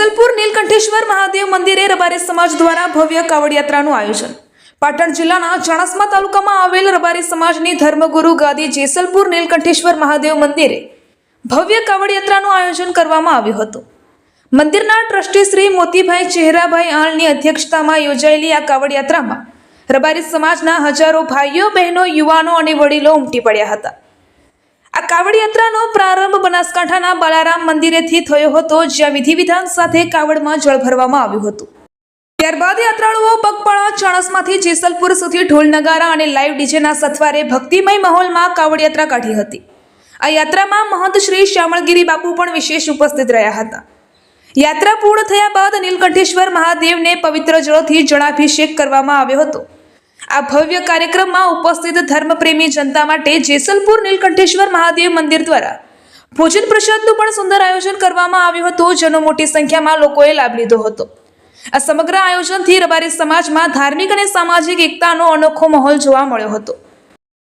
જેસલપુર નીલકંઠેશ્વર મહાદેવ મંદિરે રબારી સમાજ દ્વારા ભવ્ય કાવડ યાત્રાનું આયોજન. પાટણ જિલ્લાના ચાણસ્મા તાલુકામાં આવેલ રબારી સમાજની ધર્મગુરુ ગાદી જેસલપુર નીલકંઠેશ્વર મહાદેવ મંદિરે ભવ્ય કાવડ યાત્રાનું આયોજન કરવામાં આવ્યું હતું. મંદિરના ટ્રસ્ટી શ્રી મોતીભાઈ ચહેરાભાઈ આળની અધ્યક્ષતામાં યોજાયેલી આ કાવડ યાત્રામાં રબારી સમાજના હજારો ભાઈઓ, બહેનો, યુવાનો અને વડીલો ઉમટી પડ્યા હતા. આ કાવડ યાત્રાનો પ્રારંભ બનાસકાંઠાના બાલારામ મંદિરેથી થયો હતો, જ્યાં વિધિ વિધાન સાથે કાવડમાં જળ ભરવામાં આવ્યું હતું. ત્યારબાદ યાત્રાળુઓ પગપાળા, ચાણસમાંથી જેસલપુર સુધી ઢોલ નગારા અને લાઈવ ડીજેના સથવારે ભક્તિમય માહોલમાં કાવડ યાત્રા કાઢી હતી. આ યાત્રામાં મહંત શ્રી શ્યામળગીરી બાપુ પણ વિશેષ ઉપસ્થિત રહ્યા હતા. યાત્રા પૂર્ણ થયા બાદ નીલકંઠેશ્વર મહાદેવને પવિત્ર જળથી જળાભિષેક કરવામાં આવ્યો હતો. આ ભવ્ય કાર્યક્રમમાં ઉપસ્થિત ધર્મપ્રેમી જનતા માટે જેસલપુર નીલકંઠેશ્વર મહાદેવ મંદિર દ્વારા ભોજન પ્રસાદનું પણ સુંદર આયોજન કરવામાં આવ્યું હતું. જેનો મોટી સંખ્યામાં લોકોએ લાભ લીધો હતો. આ સમગ્ર આયોજનથી રબારી સમાજમાં ધાર્મિક અને સામાજિક એકતાનો અનોખો માહોલ જોવા મળ્યો હતો.